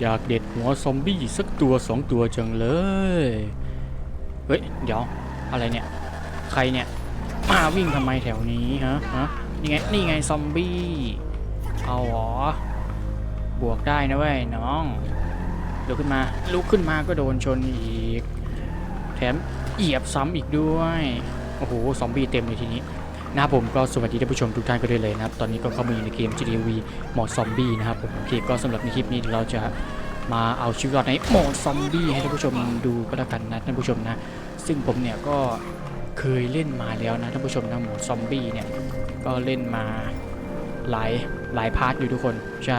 อยากเด็ดหัวซอมบี้สักตัวสองตัวจังเลย เฮ้ย เดี๋ยว อะไรเนี่ย ใครเนี่ย มาวิ่งทำไมแถวนี้ฮะฮะนี่ไง นี่ไงซอมบี้ เอาหรอบวกได้นะเว้ยน้องลุกขึ้นมา ลุกขึ้นมาก็โดนชนอีก แถมเหยียบซ้ำอีกด้วย โอ้โห ซอมบี้เต็มเลยทีนี้ นะครับผมก็สวัสดีท่านผู้ชมทุกท่านก็ด้วยเลยนะครับ ตอนนี้ก็เข้ามาอยู่ในเกม GTA V โหมดซอมบี้นะครับผมโอเคก็สำหรับในคลิปนี้เราจะมาเอาชีวิตรอดในโหมดซอมบี้ให้ท่านผู้ชมดูก็แล้วกันนะท่านผู้ชมนะ ซึ่งผมเนี่ยก็เคยเล่นมาแล้วนะท่านผู้ชมนะโหมดซอมบี้เนี่ยก็เล่นมาหลายหลายพาร์ทอยู่ทุกคนใช่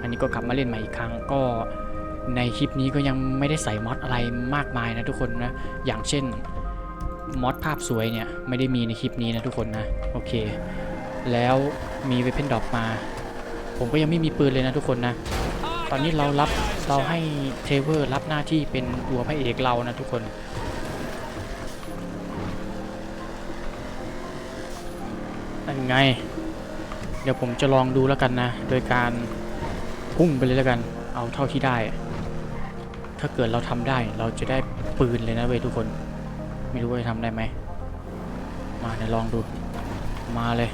อันนี้ก็กลับมาเล่นใหม่อีกครั้งก็ในคลิปนี้ก็ยังไม่ได้ใส่มอดอะไรมากมายนะทุกคนนะอย่างเช่น มอดภาพสวยเนี่ย ไม่ได้มีในคลิปนี้นะทุกคนนะ โอเค แล้วมีเวเพนดอปมา ผมก็ยังไม่มีปืนเลยนะทุกคนนะ ตอนนี้เรารับเราให้เทเวอร์รับหน้าที่เป็นตัวพระเอกเรานะทุกคนนั่นไง เดี๋ยวผมจะลองดูแล้วกันนะ โดยการพุ่งไปเลยแล้วกัน เอาเท่าที่ได้ ถ้าเกิดเราทำได้เราจะได้ปืนเลยนะเว้ยทุกคน ไม่รู้ว่าจะทำได้ไหม มาเดี๋ยวลองดู มาเลย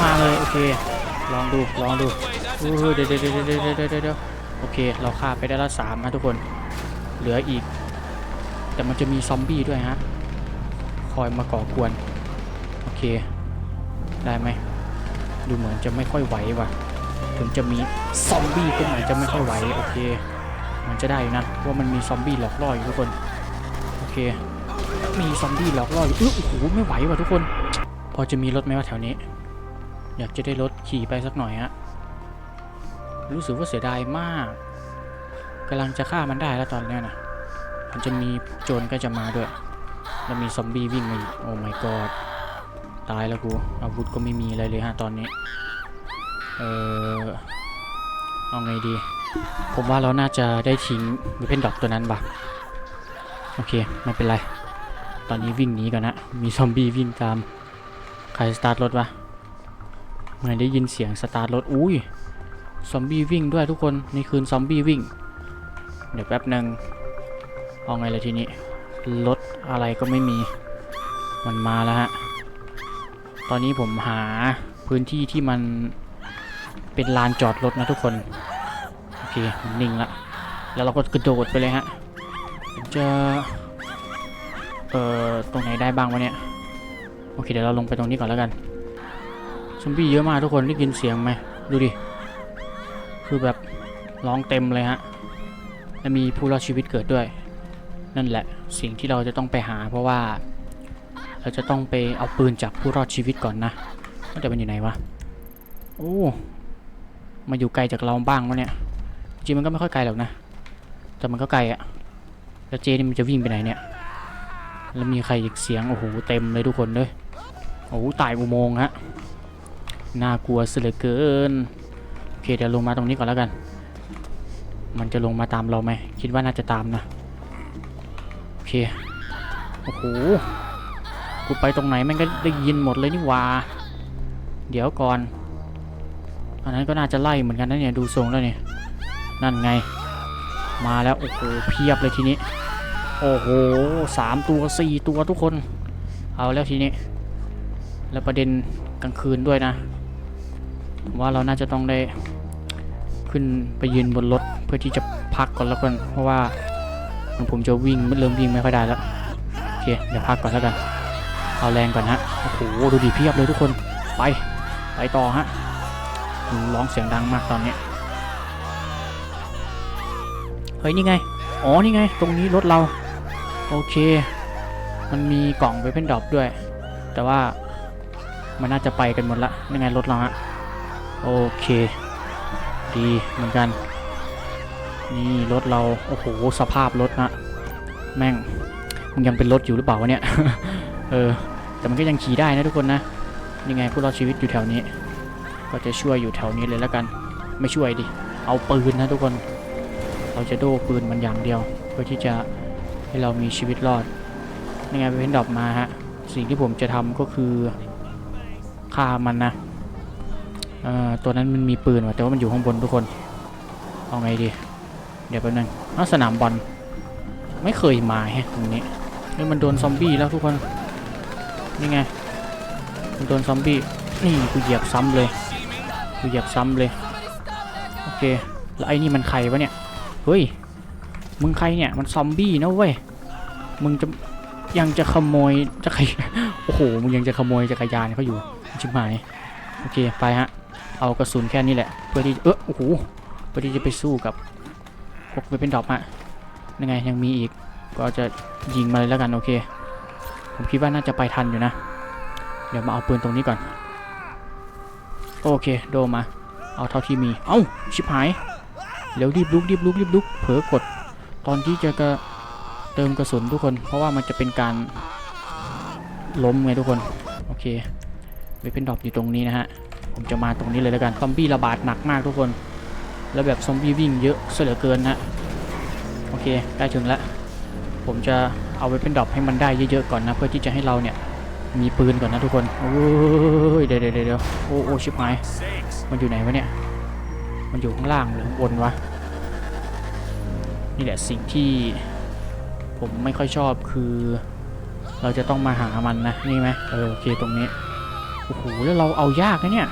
มาเลย โอเค ลองดู ลองดูอู้หูเดี๋ยวเดี๋ยวเดี๋ยวเดี๋ยวเดี๋ยวเดี๋ยวโอเค เราฆ่าไปได้ละสามนะทุกคน เหลืออีก แต่มันจะมีซอมบี้ด้วยฮะ คอยมาก่อกวน โอเค ได้ไหม ดูเหมือนจะไม่ค่อยไหวว่ะ ถึงจะมีซอมบี้ก็เหมือนจะไม่ค่อยไหว โอเค มันจะได้อยู่นะว่ามันมีซอมบี้หลอกล่ออยู่ทุกคน โอเค มีซอมบี้หลอกล่ออยู่อื้อโอ้โหไม่ไหวว่ะทุกคน พอจะมีรถไหมว่าแถวนี้ อยากจะได้รถขี่ไปสักหน่อยฮะรู้สึกว่าเสียดายมากกำลังจะฆ่ามันได้แล้วตอนนี้นะมันจะมีโจรก็จะมาด้วย แล้วมีซอมบี้วิ่งมาอีกโอ้ my god ตายแล้วกูอาวุธก็ไม่มีอะไรเลยฮะตอนนี้ เออเอาไงดี ผมว่าเราน่าจะได้ทิ้งวิเพนดอกตัวนั้นปะโอเค ไม่เป็นไร ตอนนี้วิ่งหนีก่อนนะ มีซอมบี้วิ่งตาม ใครสตาร์ทรถวะเหมือนได้ยินเสียงสตาร์ทรถ อุ้ย ซอมบี้วิ่งด้วยทุกคน นี่คืนซอมบี้วิ่ง เดี๋ยวแป๊บหนึ่งเอาไงเลยทีนี้ รถอะไรก็ไม่มี มันมาแล้วฮะ ตอนนี้ผมหาพื้นที่ที่มันเป็นลานจอดรถนะทุกคน โอเค นิ่งละ แล้วเราก็กระโดดไปเลยฮะ จะ เอ่อ ตรงไหนได้บ้างวะเนี่ย โอเค เดี๋ยวเราลงไปตรงนี้ก่อนแล้วกัน ซอมบี้เยอะมากทุกคนได้ยินเสียงไหม ดูดิ คือแบบร้องเต็มเลยฮะ และมีผู้รอดชีวิตเกิดด้วย นั่นแหละ สิ่งที่เราจะต้องไปหาเพราะว่า เราจะต้องไปเอาปืนจากผู้รอดชีวิตก่อนนะว่าแต่มันอยู่ไหนวะ โอ้ มาอยู่ไกลจากเราบ้างวะเนี่ย จริงมันก็ไม่ค่อยไกลหรอกนะ แต่มันก็ไกลอะแล้วเจนี่มันจะวิ่งไปไหนเนี่ย แล้วมีใครอีกเสียง โอ้โห เต็มเลยทุกคนเลยโอ้โหตายอุโมงค์ฮะ น่ากลัวเสียเหลือเกิน โอเค เดี๋ยวลงมาตรงนี้ก่อนแล้วกัน มันจะลงมาตามเราไหม คิดว่าน่าจะตามนะ โอเค โอ้โห กูไปตรงไหนแม่งก็ได้ยินหมดเลยนี่ว่า เดี๋ยวก่อน อันนั้นก็น่าจะไล่เหมือนกันนะเนี่ย ดูทรงแล้วเนี่ย นั่นไง มาแล้ว โอ้โห เพียบเลยทีนี้ โอ้โหสามตัวสี่ตัวทุกคน เอาแล้วทีนี้ แล้วประเด็นกลางคืนด้วยนะผมว่าเราน่าจะต้องได้ขึ้นไปยืนบนรถเพื่อที่จะพักก่อนแล้วกัน เพราะว่าผมจะวิ่งเริ่มวิ่งไม่ค่อยได้แล้ว โอเค เดี๋ยวพักก่อนแล้วกัน เอาแรงก่อนฮะ โอ้โห ดูดีเพียบเลยทุกคน ไป ไปต่อฮะ ร้องเสียงดังมากตอนนี้ เฮ้ย นี่ไง อ๋อ นี่ไง ตรงนี้รถเรา โอเค มันมีกล่องไปเป็นดรอปด้วย แต่ว่ามันน่าจะไปกันหมดละนี่ไงรถเราฮะโอเค ดีเหมือนกัน นี่รถเรา โอ้โห สภาพรถนะแม่งมันยังเป็นรถอยู่หรือเปล่าวะเนี่ย เออ แต่มันก็ยังขี่ได้นะทุกคนนะนี่ไงผู้รอดชีวิตอยู่แถวนี้ ก็จะช่วยอยู่แถวนี้เลยแล้วกัน ไม่ช่วยดิ เอาปืนนะทุกคน เราจะโดปืนมันอย่างเดียว เพื่อที่จะ ให้เรามีชีวิตรอดนี่ไงไปเป็นดอปมาฮะ สิ่งที่ผมจะทำก็คือฆ่ามันนะตัวนั้นมันมีปืนว่ะแต่ว่ามันอยู่ข้างบนทุกคน เอาไงดี เดี๋ยวแป๊บนึงอ้าสนามบอลไม่เคยมาแฮะตรงนี้นี่มันโดนซอมบี้แล้วทุกคน นี่ไง มันโดนซอมบี้ นี่กูเหยียบซ้ำเลย กูเหยียบซ้ำเลย โอเค แล้วไอ้นี่มันใครวะเนี่ย เฮ้ย มึงใครเนี่ยมันซอมบี้นะเว้ย มึงจะยังจะขโมยจะใครโอ้โห มึงยังจะขโมยจักรยานเขาอยู่ชิบหาย โอเคไปฮะ เอากระสุนแค่นี้แหละ เพื่อที่เออโอ้โห เพื่อที่จะไปสู้กับพวกเวเป็นดอกฮะยังไงยังมีอีก ก็จะยิงมาเลยแล้วกันโอเค ผมคิดว่าน่าจะไปทันอยู่นะ เดี๋ยวมาเอาปืนตรงนี้ก่อน โอเคโดมา เอาเท่าที่มี เอ้าชิบหาย เร็วรีบลุกรีบลุกรีบลุกเผลอกด ตอนที่จะกระเติมกระสุนทุกคน เพราะว่ามันจะเป็นการล้มไงทุกคน โอเคเวเป็นดรอปอยู่ตรงนี้นะฮะ ผมจะมาตรงนี้เลยแล้วกัน ซอมบี้ระบาดหนักมากทุกคน แล้วแบบซอมบี้วิ่งเยอะซะเหลือเกินนะโอเคใกล้ถึงแล้ว ผมจะเอาไว้เป็นดรอปให้มันได้เยอะๆก่อนนะ เพื่อที่จะให้เราเนี่ยมีปืนก่อนนะทุกคน โอ้ยเดี๋ยวเดี๋ยวเดี๋ยวโอ้โอ้ชิบหาย มันอยู่ไหนวะเนี่ย มันอยู่ข้างล่างหรือข้างบนวะ นี่แหละสิ่งที่ผมไม่ค่อยชอบคือ เราจะต้องมาหามันนะนี่ไหมเออโอเคตรงนี้โอ้โหแล้วเราเอายากนะเนี่ย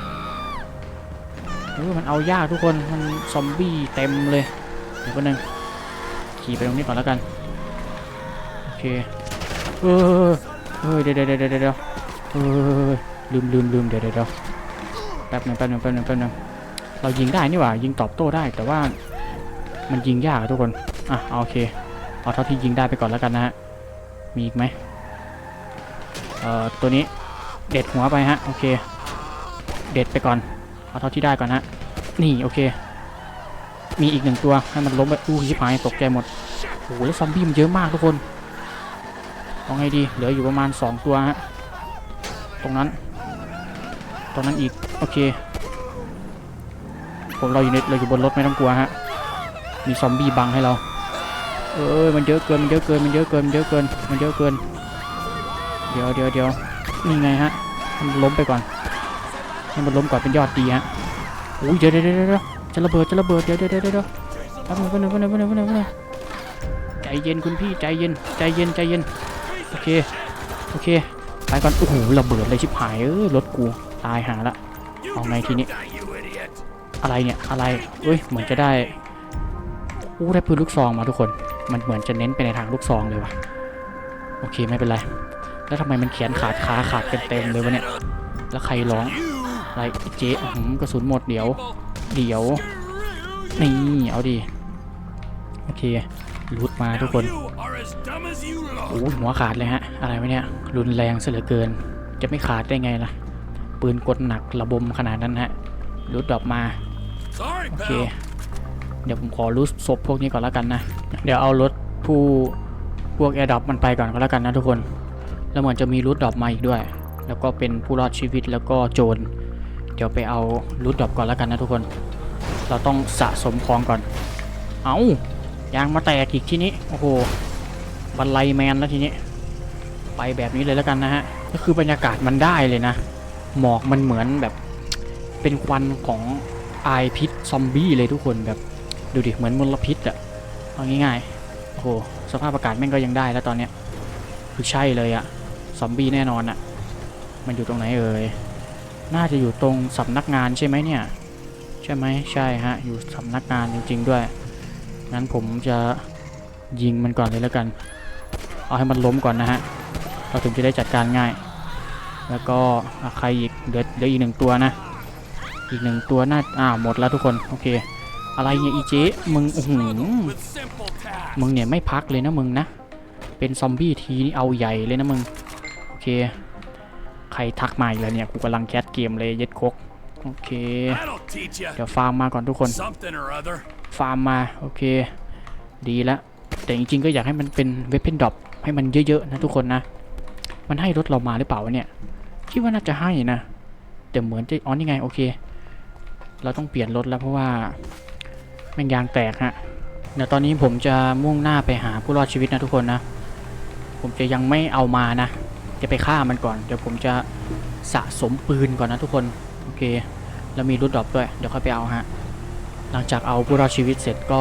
เออมันเอายากทุกคนมันซอมบี้เต็มเลยเดี๋ยวก็นึงขี่ไปตรงนี้ก่อนแล้วกันโอเคเออเออเดี๋ยวเดี๋ยวเดี๋ยวเดี๋ยวเออลืมลืมลืมเดี๋ยวเดี๋ยวแป๊บหนึงแป๊บหนึงแป๊บหนึงแป๊บหนึงเรายิงได้นี่หว่ายิงตอบโต้ได้แต่ว่ามันยิงยากทุกคน อะเอโอเคเอาเท่าที่ยิงได้ไปก่อนแล้วกันนะฮะมีอีกไหมเอ่อตัวนี้เด็ดหัวไปฮะโอเค เด็ดไปก่อนเอาเท่าที่ได้ก่อนฮะนี่โอเค มีอีกหนึ่งตัวให้มันล้มไปอู้ชิบหายตกใจหมดโอ้โหแล้วซอมบี้มันเยอะมากทุกคนเอาไงดีเหลืออยู่ประมาณ 2 ตัวฮะตรงนั้นตรงนั้นอีกโอเคผมเราอยู่ในเราอยู่บนรถไม่ต้องกลัวฮะมีซอมบี้บังให้เรา เออมันเยอะเกินมันเยอะเกินมันเยอะเกินมันเยอะเกินมันเยอะเกิน เดี๋ยวเดี๋ยวเดี๋ยวนี่ไงฮะมันล้มไปก่อนให้มันล้มก่อนเป็นยอดดีฮะอุ้ยเดี๋ยวเดี๋ยวเดี๋ยวเดี๋ยวจะระเบิดจะระเบิดเดี๋ยวเดี๋ยวเดี๋ยวเดี๋ยวแป๊บนึงแป๊บนึงแป๊บนึงแป๊บนึงแป๊บนึงแป๊บนึงใจเย็นคุณพี่ใจเย็นใจเย็นใจเย็นโอเคโอเคไปก่อนโอ้โหระเบิดเลยชิบหายเออรถกูตายหาละเอาไงทีนี้อะไรเนี่ยอะไรเอ้ยเหมือนจะได้อู้ได้ปืนลูกซองมาทุกคน มันเหมือนจะเน้นไปในทางลูกซองเลยวะโอเคไม่เป็นไร แล้วทำไมมันเขียนขาดขาขาดเต็มเลยวะเนี่ย แล้วใครร้อง อะไรเจ๊กระสุนหมดเดี๋ยว เดี๋ยว นี่เอาดี โอเครูดมาทุกคน โอ้หัวขาดเลยฮะ อะไรวะเนี่ย รุนแรงเหลือเกิน จะไม่ขาดได้ไงล่ะ ปืนกลหนักระบมขนาดนั้นฮะรูดดรอปมา โอเค เดี๋ยวผมขอรูดศพพวกนี้ก่อนแล้วกันนะ เดี๋ยวเอารถผู้พวกแอร์ดรอปมันไปก่อนก็แล้วกันนะทุกคน แล้วเหมือนจะมีรูดดรอปมาอีกด้วย แล้วก็เป็นผู้รอดชีวิตแล้วก็โจร เดี๋ยวไปเอารูดดรอปก่อนแล้วกันนะทุกคน เราต้องสะสมของก่อน เอายางมาแตกอีกทีนี้ โอ้โห บันไลแมนแล้วทีนี้ ไปแบบนี้เลยแล้วกันนะฮะ ก็คือบรรยากาศมันได้เลยนะ หมอกมันเหมือนแบบเป็นควันของไอพิษซอมบี้เลยทุกคนแบบ ดูดิ เหมือนมลพิษอะเอาง่ายๆ โอ้โห สภาพอากาศแม่งก็ยังได้แล้วตอนเนี้ย คือใช่เลยอะซอมบี้แน่นอนอะมันอยู่ตรงไหนเอ่ย น่าจะอยู่ตรงสำนักงานใช่ไหมเนี่ย ใช่ไหมใช่ฮะ อยู่สำนักงานจริง ๆด้วย งั้นผมจะยิงมันก่อนเลยแล้วกัน เอาให้มันล้มก่อนนะฮะ เราถึงจะได้จัดการง่าย แล้วก็อะใครอีก เหลือเหลืออีกหนึ่งตัวนะ อีกหนึ่งตัวน่า อ่าหมดแล้วทุกคน โอเค อะไรเนี่ยอีเจ๊มึงโอ้โหมึงเนี่ยไม่พักเลยนะมึงนะ เป็นซอมบี้ทีนี่เอาใหญ่เลยนะมึง โอเค ใครทักมาอีกแล้วเนี่ย กูกำลังแคสเกมเลยเย็ดคกโอเค เดี๋ยวฟาร์มมาก่อนทุกคน ฟาร์มมา โอเค ดีแล้วแต่จริงๆก็อยากให้มันเป็นเว p เพนดรอปให้มันเยอะๆนะทุกคนนะ มันให้รถเรามาหรือเปล่าวะเนี่ย คิดว่าน่าจะให้นะ แต่เหมือนจะอ๋อนี่ไง โอเค เราต้องเปลี่ยนรถแล้วเพราะว่า แม่งยางแตกฮะ เดี๋ยวตอนนี้ผมจะมุ่งหน้าไปหาผู้รอดชีวิตนะทุกคนนะ ผมจะยังไม่เอามานะ จะไปฆ่ามันก่อน เดี๋ยวผมจะสะสมปืนก่อนนะทุกคน โอเค แล้วมีรูดดรอปด้วย เดี๋ยวค่อยไปเอาฮะ หลังจากเอาผู้รอดชีวิตเสร็จก็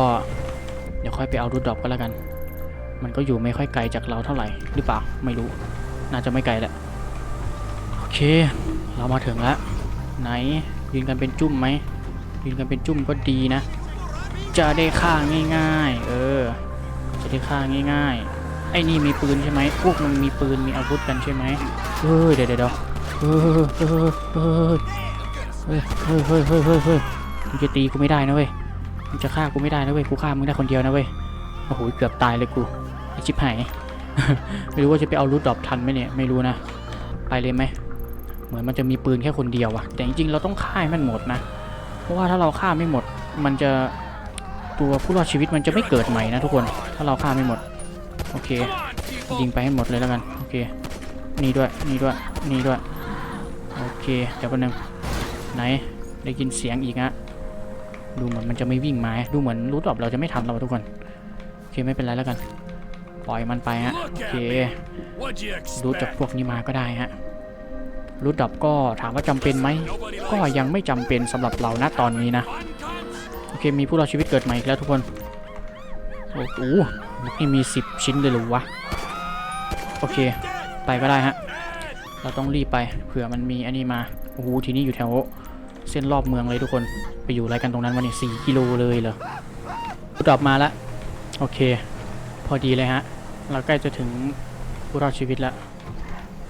เดี๋ยวค่อยไปเอารูดดรอปก็แล้วกัน มันก็อยู่ไม่ค่อยไกลจากเราเท่าไหร่หรือเปล่า ไม่รู้ น่าจะไม่ไกลแหละ โอเค เรามาถึงแล้ว ไหนยืนกันเป็นจุ่มไหมยืนกันเป็นจุ่มก็ดีนะ จะได้ฆ่าง่าย ๆ เออ จะได้ฆ่าง่าย ๆ ไอ้นี่มีปืนใช่ไหมพวกมันมีปืนมีอาวุธกันใช่ไหมเฮ้ยเดี๋ยวเดี๋ยวเดี๋ยเฮ้ยเฮ้ยเฮ้ยเฮ้ยเฮ้ยเฮ้ยเฮ้ยเฮ้ยเฮ้ยมึงจะตีกูไม่ได้นะเว้ยมึงจะฆ่ากูไม่ได้นะเว้ยกูฆ่ามึงได้คนเดียวนะเว้ยโอ้โหเกือบตายเลยกูไอชิบหายไม่รู้ว่าจะไปเอารูดดรอปทันไหมเนี่ยไม่รู้นะไปเลยไหมเหมือนมันจะมีปืนแค่คนเดียวอะแต่จริงๆเราต้องฆ่าให้มันหมดนะ เพราะว่าถ้าเราฆ่าไม่หมด มันจะ ตัวผู้รอดชีวิตมันจะไม่เกิดใหม่นะทุกคน ถ้าเราฆ่าไม่หมด โอเค ยิงไปให้หมดเลยแล้วกัน โอเค นี่ด้วย นี่ด้วย นี่ด้วย โอเค เดี๋ยวแป๊บนึง ไหน ได้ยินเสียงอีกฮะดูเหมือนมันจะไม่วิ่งมา ดูเหมือนรู้ตอบเราจะไม่ทันเราทุกคน โอเคไม่เป็นไรแล้วกัน ปล่อยมันไปฮะ โอเครู้จากพวกนี้มาก็ได้ฮะรูดดับก็ถามว่าจำเป็นไหม ก็ยังไม่จำเป็นสำหรับเราณตอนนี้นะ อเค มีผู้รอดชีวิตเกิดใหม่อีกแล้วทุกคน โอ้โหนี่มี 10 ชิ้นเลยหรือวะ โอเค ไปก็ได้ฮะ เราต้องรีบไป เผื่อมันมีอันนี้มา โอ้โห ทีนี้อยู่แถว เส้นรอบเมืองเลยทุกคน ไปอยู่อะไรกันตรงนั้นวะเนี่ยสี่กิโลเลยเหรอดรอปมาล้วโอเค พอดีเลยฮะ เราใกล้จะถึงผู้รอดชีวิตแล้ว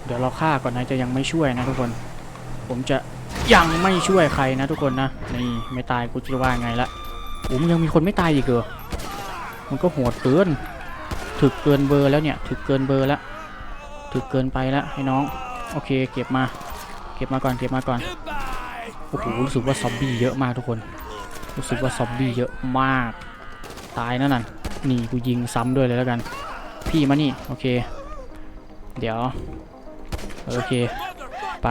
เดี๋ยวเราฆ่าก่อนนะจะยังไม่ช่วยนะทุกคน ผมจะ ยังไม่ช่วยใครนะทุกคนนะ นี่ไม่ตายกูจะว่าไงละโอ้มันยังมีคนไม่ตายอีกเหรอมันก็โหดเกิน ถึกเกินเบอร์แล้วเนี่ย ถึกเกินเบอร์แล้ว ถึกเกินไปแล้วให้น้อง โอเค เก็บมา เก็บมาก่อน เก็บมาก่อน โอ้โห รู้สึกว่าซอมบี้เยอะมากทุกคน รู้สึกว่าซอมบี้เยอะมาก ตายนั่นน่ะนี่กูยิงซ้ำด้วยเลยแล้วกัน พี่มานี่ โอเค เดี๋ยว โอเค ไป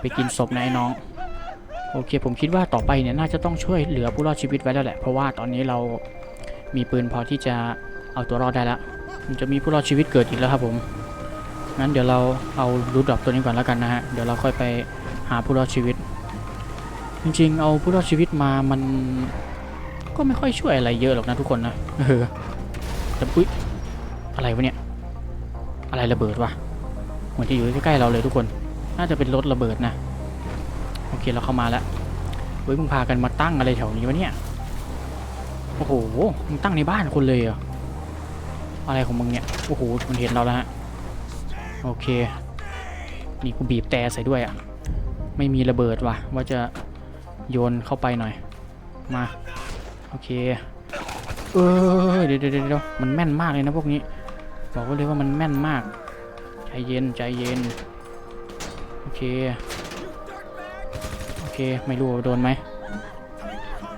ไปกินศพนะไอ้น้อง โอเค ผมคิดว่าต่อไปเนี่ยน่าจะต้องช่วยเหลือผู้รอดชีวิตไว้แล้วแหละ เพราะว่าตอนนี้เรามีปืนพอที่จะเอาตัวรอดได้แล้วมันจะมีผู้รอดชีวิตเกิดอีกแล้วครับผม งั้นเดี๋ยวเราเอารูดดอปตัวนี้ก่อนแล้วกันนะฮะ เดี๋ยวเราค่อยไปหาผู้รอดชีวิต จริงๆ เอาผู้รอดชีวิตมามันก็ไม่ค่อยช่วยอะไรเยอะหรอกนะทุกคนนะ เออแต่อุ๊ยอะไรวะเนี่ย อะไรระเบิดวะเหมือนจะอยู่ใกล้ๆเราเลยทุกคน น่าจะเป็นรถระเบิดนะ โอเคเราเข้ามาแล้วเฮ้ยมึงพากันมาตั้งอะไรแถวนี้วะเนี่ยโอ้โหมึงตั้งในบ้านคนเลยเหรออะไรของมึงเนี่ยโอ้โหมันเห็นเราแล้วฮะโอเค นี่กูบีบแต่ใส่ด้วยอะ่ะไม่มีระเบิดว่ะว่าจะโยนเข้าไปหน่อย มาโอเคเออเดี๋ยวเดี๋ยวเดี๋ยวมันแม่นมากเลยนะพวกนี้ บอกไว้เลยว่ามันแม่นมาก ใจเย็นใจเย็น เค โอเค ไม่รู้ว่าโดนไหม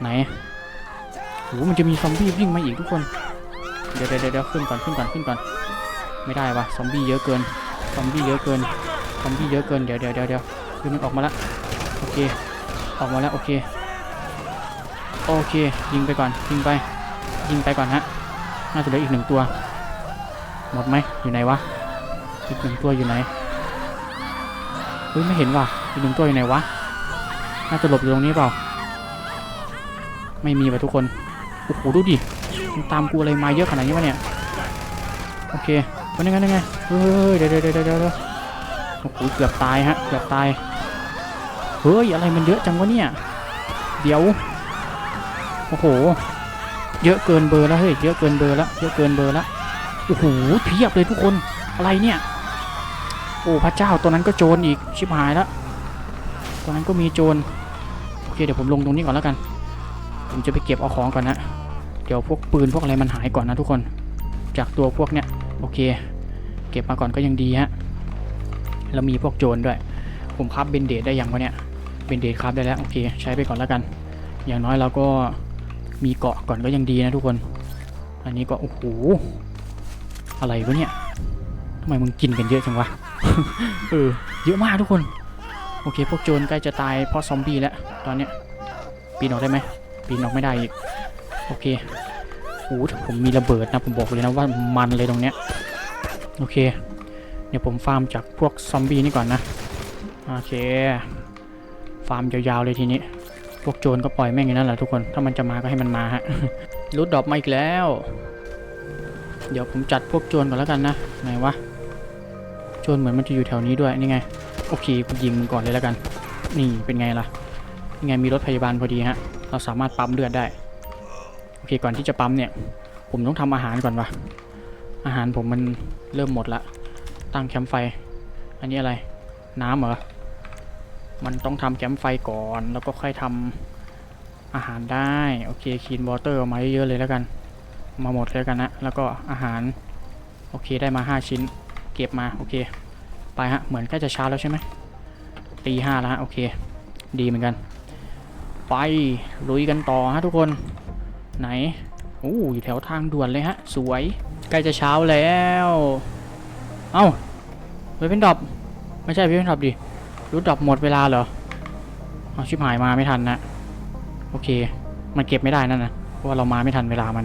ไหนโหมันจะมีซอมบี้วิ่งมาอีกทุกคน เดี๋ยวเดี๋ยวเดี๋ยวขึ้นก่อนขึ้นก่อนขึ้นก่อน ไม่ได้วะซอมบี้เยอะเกิน ซอมบี้เยอะเกิน ซอมบี้เยอะเกิน เดี๋ยวเดี๋ยวเดี๋ยวเดี๋ยวคือมันออกมาแล้วโอเค ออกมาแล้วโอเค โอเค ยิงไปก่อน ยิงไป ยิงไปก่อนฮะ น่าจะเหลืออีกหนึ่งตัว หมดไหมอยู่ไหนวะ อีกหนึ่งตัวอยู่ไหน เฮ้ยไม่เห็นว่ะอีกหนึ่งตัวอยู่ไหนวะ น่าจะหลบอยู่ตรงนี้เปล่า ไม่มีว่ะทุกคน โอ้โหดูดิมันตามกูอะไรมาเยอะขนาดนี้วะเนี่ย โอเควันนี้ไงยังไงเฮ้ยเดี๋ยวเดี๋ยวเดี๋ยวเดี๋ยวโอ้โหเกือบตายฮะ เกือบตาย เฮ้ยอะไรมันเยอะจังวะเนี่ย เดี๋ยว โอ้โห เยอะเกินเบอร์แล้วเฮ้ย เยอะเกินเบอร์แล้ว เยอะเกินเบอร์แล้ว โอ้โหเพียบเลยทุกคน อะไรเนี่ย โอ้พระเจ้าตัวนั้นก็โจรอีกชิบหายแล้วตัวนั้นก็มีโจรโอเคเดี๋ยวผมลงตรงนี้ก่อนแล้วกัน ผมจะไปเก็บเอาของก่อนนะเดี๋ยวพวกปืนพวกอะไรมันหายก่อนนะทุกคน จากตัวพวกเนี้ยโอเค เก็บมาก่อนก็ยังดีฮะแล้วมีพวกโจรด้วย ผมคับเบนเดดได้ยังวะเนี่ยเบนเดดคับได้แล้วโอเค ใช้ไปก่อนแล้วกัน อย่างน้อยเราก็มีเกาะก่อนก็ยังดีนะทุกคน อันนี้ก็โอ้โหอะไรวะเนี่ยทำไมมึงกินกันเยอะจังวะ เออเยอะมากทุกคน โอเค พวกโจรใกล้จะตายเพราะซอมบี้แล้ว ตอนเนี้ยปีนออกได้ไหมปีนออกไม่ได้อีก โอเคโอ้โหผมมีระเบิดนะผมบอกเลยนะว่ามันเลยตรงเนี้ยโอเค เดี๋ยวผมฟาร์มจากพวกซอมบี้นี่ก่อนนะโอเค ฟาร์มยาวๆเลยทีนี้ พวกโจรก็ปล่อยแม่งอย่างนั้นแหละทุกคนถ้ามันจะมาก็ให้มันมาฮะรูดดรอปมาอีกแล้ว เดี๋ยวผมจัดพวกโจรก่อนแล้วกันนะไหนวะ โจรเหมือนมันจะอยู่แถวนี้ด้วยนี่ไง โอเคกูยิงมันก่อนเลยแล้วกัน นี่เป็นไงล่ะนี่ไงมีรถพยาบาลพอดีฮะ เราสามารถปั๊มเลือดได้ โอเคก่อนที่จะปั๊มเนี่ย ผมต้องทำอาหารก่อนวะอาหารผมมันเริ่มหมดละตั้งแคมป์ไฟ อันนี้อะไร น้ำเหรอ มันต้องทำแคมป์ไฟก่อนแล้วก็ค่อยทำอาหารได้ โอเคคีนวอเตอร์มาเยอะๆเลยแล้วกัน มาหมดเลยกันนะ แล้วก็อาหาร โอเคได้มา 5 ชิ้น ก็บมาโอเค ไปฮะ เหมือนใกล้จะเช้าแล้วใช่ไหมตีห้าแล้วฮะโอเค ดีเหมือนกัน ไปลุยกันต่อฮะทุกคน ไหนโอ้อยู่แถวทางด่วนเลยฮะ สวย ใกล้จะเช้าแล้ว เอ้าเวเป็นดรอปไม่ใช่เวเป็นดรอปดิรูดดรอปหมดเวลาเหรอเอาชิบหายมาไม่ทันนะโอเค มันเก็บไม่ได้นั่นนะเพราะว่าเรามาไม่ทันเวลามัน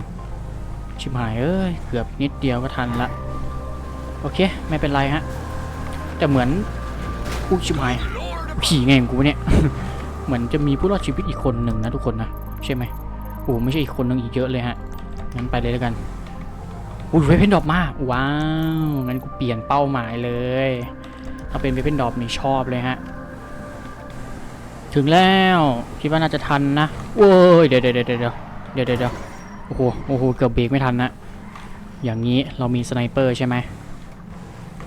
ชิบหายเอ้ยเกือบนิดเดียวก็ทันละ โอเค ไม่เป็นไรฮะ แต่เหมือนอู้ชิบหายผีไงของกูเนี่ย เหมือนจะมีผู้รอดชีวิตอีกคนหนึ่งนะทุกคนนะ ใช่ไหมโอ้ไม่ใช่อีกคนหนึ่งอีกเยอะเลยฮะ งั้นไปเลยแล้วกันอุ้ยเวเพนดอปมากว้าว งั้นกูเปลี่ยนเป้าหมายเลย ถ้าเป็นเวเพนดอปนี่ชอบเลยฮะ ถึงแล้ว คิดว่าน่าจะทันนะโอ้ยเดี๋ยวเดี๋ยวเดี๋ยวเดี๋ยวเดี๋ยวโอ้โห โอ้โห เกือบเบรกไม่ทันนะ อย่างนี้เรามีสไนเปอร์ใช่ไหม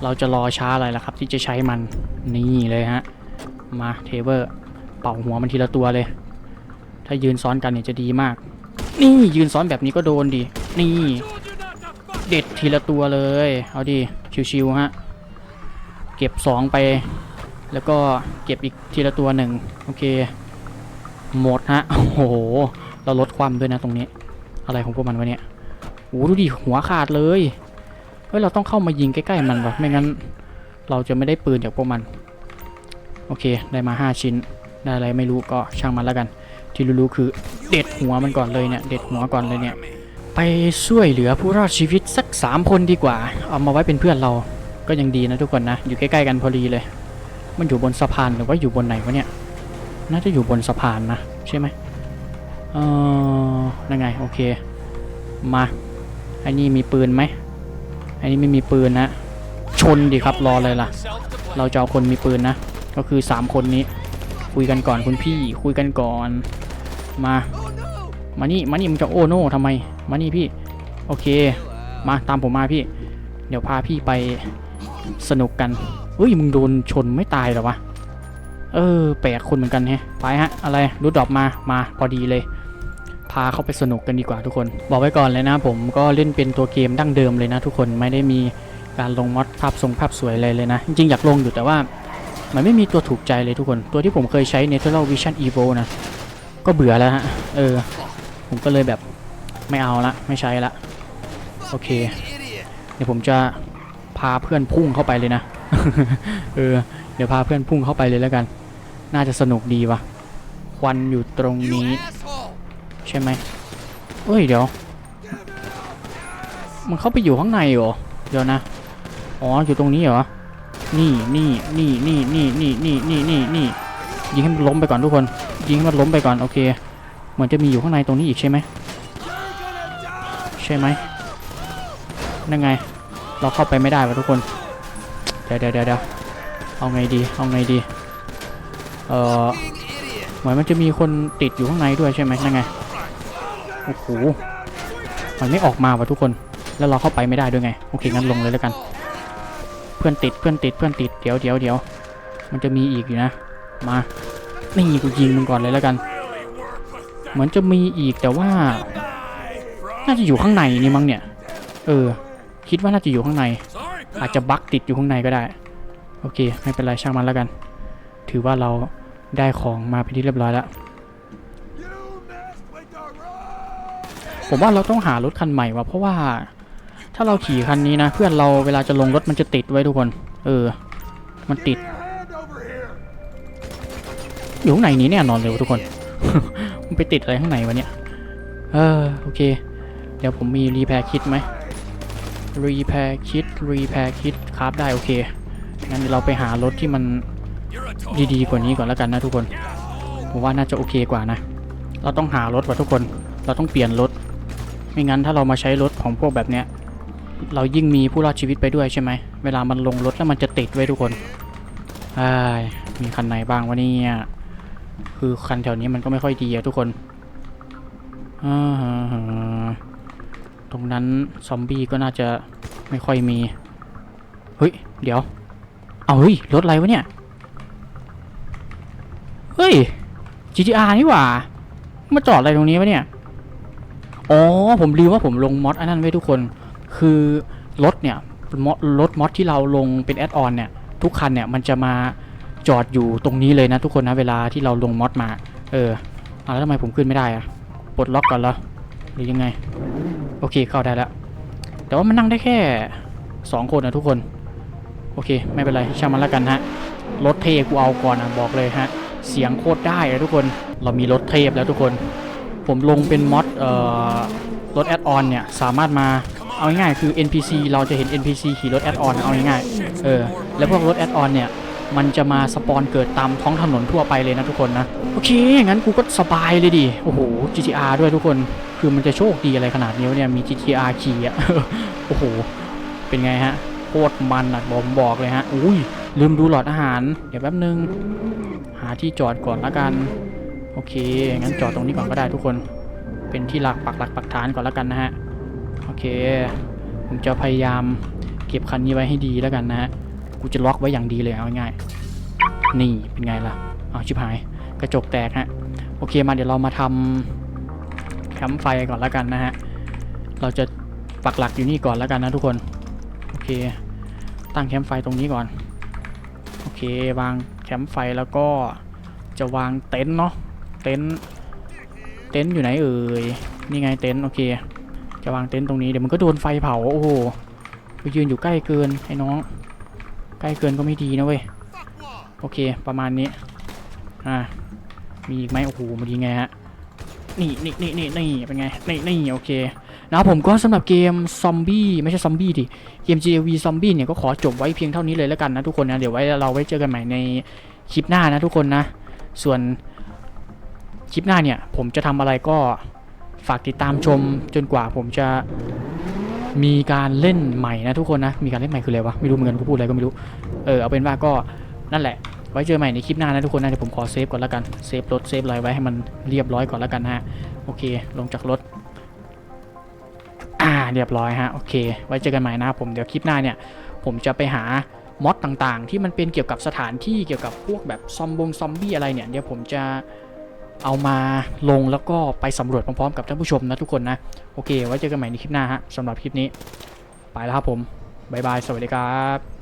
เราจะรอช้าอะไรล่ะครับ ที่จะใช้มันนี่เลยฮะมาเทเบอร์เป่าหัวมันทีละตัวเลย ถ้ายืนซ้อนกันเนี่ยจะดีมาก นี่ยืนซ้อนแบบนี้ก็โดนดินี่ เด็ดทีละตัวเลย เอาดิชิวๆฮะเก็บสองไป แล้วก็เก็บอีกทีละตัวหนึ่งโอเคหมดฮะโอ้โห เราลดความด้วยนะตรงนี้ อะไรของพวกมันวะเนี่ยโอ้ดูดิหัวขาดเลย เฮ้ยเราต้องเข้ามายิงใกล้ๆมันวะไม่งั้น เราจะไม่ได้ปืนจากพวกมัน โอเคได้มา 5 ชิ้น ได้อะไรไม่รู้ก็ช่างมันแล้วกัน ที่รู้ๆคือเด็ดหัวมันก่อนเลยเนี่ยเด็ดหัวก่อนเลยเนี่ยไปช่วยเหลือผู้รอดชีวิตสัก 3 คนดีกว่า เอามาไว้เป็นเพื่อนเราก็ยังดีนะทุกคนนะ อยู่ใกล้ๆกันพอดีเลย มันอยู่บนสะพานหรือว่าอยู่บนไหนวะเนี่ย น่าจะอยู่บนสะพานนะใช่ไหมเออนั่นไงโอเค มาไอ้นี่มีปืนไหม อ้นี่ไม่มีปืนนะ ชนดิครับรอเลยล่ะ เราจะเอาคนมีปืนนะ ก็คือ 3 คนนี้ คุยกันก่อนคุณพี่ คุยกันก่อน มา มานี่ มานี่มึงจะโอโน่ทำไม มานี่พี่ โอเค มาตามผมมาพี่ เดี๋ยวพาพี่ไปสนุกกันเฮ้ยมึงโดนชนไม่ตายหรอวะ เออแปลกคนเหมือนกันแฮะ ไปฮะ อะไรรูดดรอปมา มาพอดีเลย พาเข้าไปสนุกกันดีกว่าทุกคน บอกไว้ก่อนเลยนะผมก็เล่นเป็นตัวเกมดั้งเดิมเลยนะทุกคนไม่ได้มีการลงมอดภาพทรงภาพสวยอะไรเลยนะ จริงๆอยากลงอยู่แต่ว่ามันไม่มีตัวถูกใจเลยทุกคน ตัวที่ผมเคยใช้ Natural Vision Evo นะ ก็เบื่อแล้วฮะ เออ ผมก็เลยแบบไม่เอาละ ไม่ใช้ละ โอเค เดี๋ยวผมจะพาเพื่อนพุ่งเข้าไปเลยนะ เออ เดี๋ยวพาเพื่อนพุ่งเข้าไปเลยแล้วกัน น่าจะสนุกดีวะควันอยู่ตรงนี้ ใช่ไหมเอ้ยเดี๋ยว มันเข้าไปอยู่ข้างในเหรอ เดี๋ยวนะ อ๋ออยู่ตรงนี้เหรอ นี่นี่นี่นี่นี่นี่นี่นี่นี่นี่ยิงให้มันล้มไปก่อนทุกคน ยิงให้มันล้มไปก่อนโอเค เหมือนจะมีอยู่ข้างในตรงนี้อีกใช่ไหมใช่ไหมนั่นไง เราเข้าไปไม่ได้วะทุกคน เดี๋ยวเดี๋ยวเดี๋ยวเดี๋ยวเอาไงดี เอาไงดี เออเหมือนมันจะมีคนติดอยู่ข้างในด้วยใช่ไหมนั่นไง โอ้โหมันไม่ออกมาวะทุกคน แล้วเราเข้าไปไม่ได้ด้วยไง โอเคงั้นลงเลยแล้วกัน เพื่อนติดเพื่อนติดเพื่อนติด เดี๋ยวเดี๋ยวเดี๋ยว มันจะมีอีกอยู่นะ มา นี่กูยิงมึงก่อนเลยแล้วกัน เหมือนจะมีอีกแต่ว่า น่าจะอยู่ข้างในนี่มั้งเนี่ย เออ คิดว่าน่าจะอยู่ข้างใน อาจจะบั๊กติดอยู่ข้างในก็ได้ โอเค ไม่เป็นไรช่างมันแล้วกัน ถือว่าเราได้ของมาเป็นที่เรียบร้อยแล้ว ผมว่าเราต้องหารถคันใหม่ว่ะเพราะว่า ถ้าเราขี่คันนี้นะ เพื่อนเราเวลาจะลงรถมันจะติดไว้ทุกคน เออ มันติดอยู่ข้างในนี้แน่นอนเลยว่ะทุกคน มันไปติดอะไรข้างในวะเนี่ย เออโอเค เดี๋ยวผมมีรีแพร์คิดไหมรีแพร์คิดรีแพร์คิดคราฟได้โอเค งั้นเราไปหารถที่มันดีๆกว่านี้ก่อนแล้วกันนะทุกคน ผมว่าน่าจะโอเคกว่านะ เราต้องหารถว่ะทุกคน เราต้องเปลี่ยนรถ ไม่งั้นถ้าเรามาใช้รถของพวกแบบเนี้ย เรายิ่งมีผู้รอดชีวิตไปด้วยใช่ไหม เวลามันลงรถแล้วมันจะติดไว้ทุกคนอ้ายมีคันไหนบ้างวะเนี่ยคือคันแถวนี้มันก็ไม่ค่อยดีอะทุกคนตรงนั้นซอมบี้ก็น่าจะไม่ค่อยมี เฮ้ย เดี๋ยว เอาเฮ้ย รถอะไรวะเนี่ย เฮ้ย GTR นี่หว่า มาจอดอะไรตรงนี้วะเนี่ย อ๋อผมลืมว่าผมลงมอดอันนั้นไว้ทุกคน คือรถเนี่ยมอดรถมอดที่เราลงเป็นแอดออนเนี่ย ทุกคันเนี่ยมันจะมาจอดอยู่ตรงนี้เลยนะทุกคนนะเวลาที่เราลงมอดมา เออเอาแล้วทำไมผมขึ้นไม่ได้อะปลดล็อกก่อนเหรอหรือยังไง โอเคเข้าได้แล้วแต่ว่ามันนั่งได้แค่สองคนนะทุกคน โอเค ไม่เป็นไรช่างมันแล้วกันฮะรถเทกูเอาก่อนนะบอกเลยฮะ เสียงโคตรได้อะทุกคน เรามีรถเทพแล้วทุกคน ผมลงเป็นมอดรถแอดออนเนี่ย สามารถมาเอาง่ายๆคือ NPC เราจะเห็น NPC ขี่รถแอดออนเอาง่ายๆเออแล้วพวกรถแอดออนเนี่ย มันจะมาสปอนเกิดตามท้องถนนทั่วไปเลยนะทุกคนนะ โอเค งั้นกูก็สบายเลยดิ โอ้โห GTR ด้วยทุกคนคือมันจะโชคดีอะไรขนาดนี้เนี่ยมี GTR ขี่อะโอ้โห เป็นไงฮะโคตรมันอะผมบอกเลยฮะ อุ้ยลืมดูหลอดอาหาร เดี๋ยวแป๊บนึง หาที่จอดก่อนละกัน โอเค งั้นจอดตรงนี้ก่อนก็ได้ทุกคน เป็นที่หลักปักหลักปักฐานก่อนแล้วกันนะฮะ โอเค ผมจะพยายามเก็บคันนี้ไว้ให้ดีแล้วกันนะฮะ กูจะล็อกไว้อย่างดีเลยเอาง่ายๆนี่เป็นไงล่ะ เอาชิบหาย กระจกแตกฮะ โอเคมาเดี๋ยวเรามาทำแคมป์ไฟก่อนแล้วกันนะฮะ เราจะปักหลักอยู่นี่ก่อนแล้วกันนะทุกคน โอเค ตั้งแคมป์ไฟตรงนี้ก่อน โอเค วางแคมป์ไฟแล้วก็จะวางเต็นท์เนาะ ต็นท์เต็นท์อยู่ไหนเอ่ยนี่ไงเต็นท์โอเค จะวางเต็นท์ตรงนี้เดี๋ยวมันก็โดนไฟเผาโอ้โหไปยืนอยู่ใกล้เกินไอ้น้อง ใกล้เกินก็ไม่ดีนะเว้ยโอเคประมาณนี้อ่ามีอีกไหมโอ้โหมันดีไงฮะนี่นี่นี่นี่นี่เป็นไงนี่นี่โอเคนะผมก็สำหรับเกมซอมบี้ไม่ใช่ซอมบี้ดิเกม GAV ซอมบี้เนี่ยก็ขอจบไว้เพียงเท่านี้เลยแล้วกันนะทุกคนนะเดี๋ยวไว้เราไว้เจอกันใหม่ในคลิปหน้านะทุกคนนะ ส่วน คลิปหน้าเนี่ยผมจะทำอะไรก็ฝากติดตามชมจนกว่าผมจะมีการเล่นใหม่นะทุกคนนะ มีการเล่นใหม่คืออะไรวะ ไม่รู้เหมือนกันกูพูดอะไรก็ไม่รู้ เออเอาเป็นว่าก็นั่นแหละ ไว้เจอใหม่ในคลิปหน้านะทุกคนนะเดี๋ยวผมขอเซฟก่อนแล้วกัน เซฟรถเซฟอะไรไว้ให้มันเรียบร้อยก่อนแล้วกันนะฮะ โอเค ลงจากรถ อ่า เรียบร้อยฮะ โอเค ไว้เจอกันใหม่นะผม เดี๋ยวคลิปหน้าเนี่ย ผมจะไปหามอดต่างๆ ที่มันเป็นเกี่ยวกับสถานที่เกี่ยวกับพวกแบบซอมบงซอมบี้อะไรเนี่ย เดี๋ยวผมจะ เอามาลงแล้วก็ไปสำรวจพร้อมๆกับท่านผู้ชมนะทุกคนนะ โอเค ไว้เจอกันใหม่ในคลิปหน้าฮะสำหรับคลิปนี้ ไปแล้วครับผม บ๊ายบาย สวัสดีครับ